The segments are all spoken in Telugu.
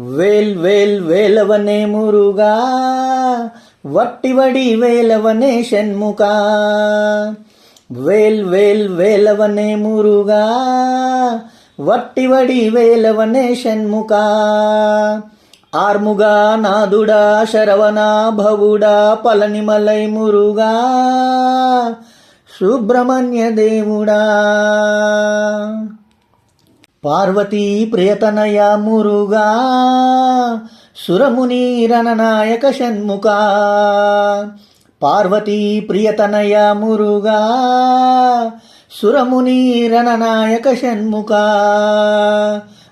వేల్ వేల్ వేలవనే మురుగా వట్టివడి వేలవనే షణ్ముఖ. వేల్ వేల్ వేలవనే మురుగా వట్టివడి వేలవనే షణ్ముఖ. ఆర్ముగా నాదుడా శరవణా భవుడా పలనిమలై మురుగా సుబ్రహ్మణ్య దేవుడా. పార్వతీ ప్రియతనయ మురుగా సురముని రణనాయక షణ్ముఖ. పార్వతీ ప్రియతనయ మురుగా సురముని రణనాయక షణ్ముఖ.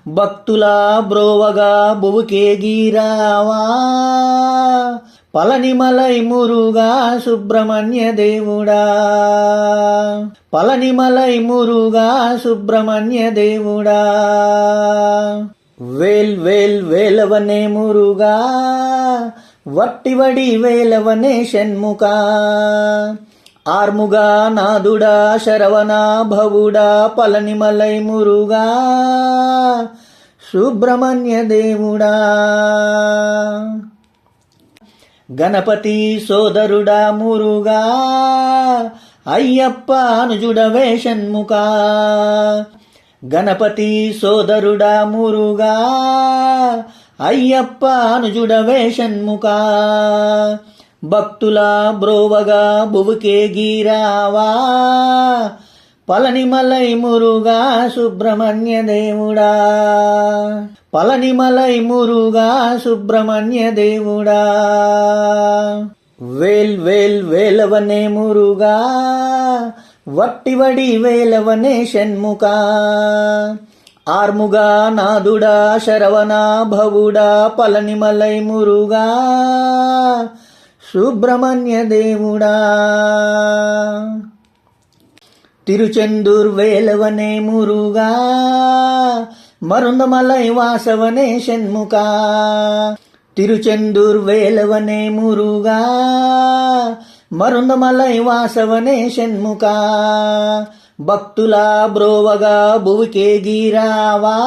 భక్తుల బ్రోవగా బువుకే గీరావా. పలనిమలై మురుగా సుబ్రహ్మణ్య దేవుడా. పలనిమలై మురుగా సుబ్రహ్మణ్య దేవుడా. వేల్ వేల్ వేలవనే మురుగా. వట్టివడి వేలవనే షణ్ముఖ. ఆర్ముగా నాదుడా శరవణా భవుడా పలనిమలై మురుగా సుబ్రహ్మణ్య దేవుడా. గణపతి సోదరుడా మురుగా అయ్యప్ప అనుజుడ షణ్ముఖ గణపతి సోదరుడా మురుగా అయ్యప్ప అనుజుడ షణ్ముఖ భక్తుల బ్రోవగా బువుకే గీరావా. పలనిమలై మురుగా సుబ్రహ్మణ్య దేవుడా. పలనిమలై మురుగా సుబ్రహ్మణ్య దేవుడా. వేల్ వేల్ వేలవనే మురుగా వట్టివడి వేలవనే షణ్ముఖ. ఆర్ముగా నాదుడా శరవణా భవుడా పలనిమలై మురుగా సుబ్రహ్మణ్య దేవుడా. తిరుచెందూర్ వేలవనే మురుగా మరుందమలై వాసవనే షణ్ముఖ. తిరుచెందూర్ వేలవనే మురుగా మరుందమలై వాసవనే షణ్ముఖ. భక్తుల బ్రోవగా భువికే గీరావా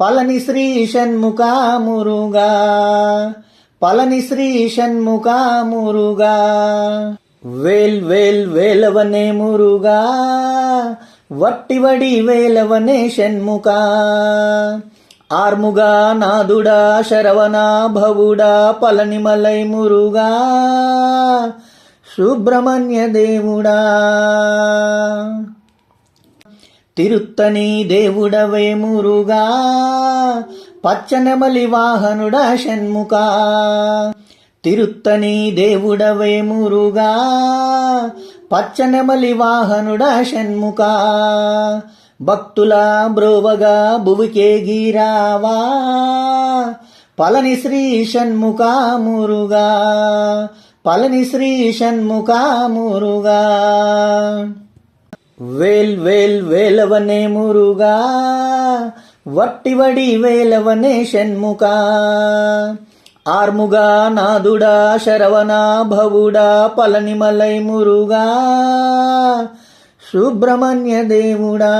పలని శ్రీ షణ్ముఖ మురుగా. పలని శ్రీ షణ్ముఖ మురుగా. వేల్ వేల్ వేలవనే మురుగా వట్టివడి వేలవనే షణ్ముఖ. ఆర్ముగా నాదుడా శరవణ భవుడా పలనిమలై మురుగా సుబ్రహ్మణ్య దేవుడా. తిరుత్తని దేవుడవే మురుగా పచ్చనమలి వాహనుడా షణ్ముఖ. తిరుత్తని దేవుడవే మురుగా పచ్చనెమలి వాహనుడ షణ్ముఖ. భక్తుల బ్రోవగా భువికే గీరావా పలని శ్రీ షణ్ముఖ మురుగా పలని శ్రీ షణ్ముఖ మురుగా. వేల్ వేల్ వేలవనే మురుగా వట్టివడి వేలవనే షణ్ముఖ. ఆర్ముగా నాదుడా శరవణ భవుడా పలనిమలై మురుగా సుబ్రహ్మణ్య దేవుడా.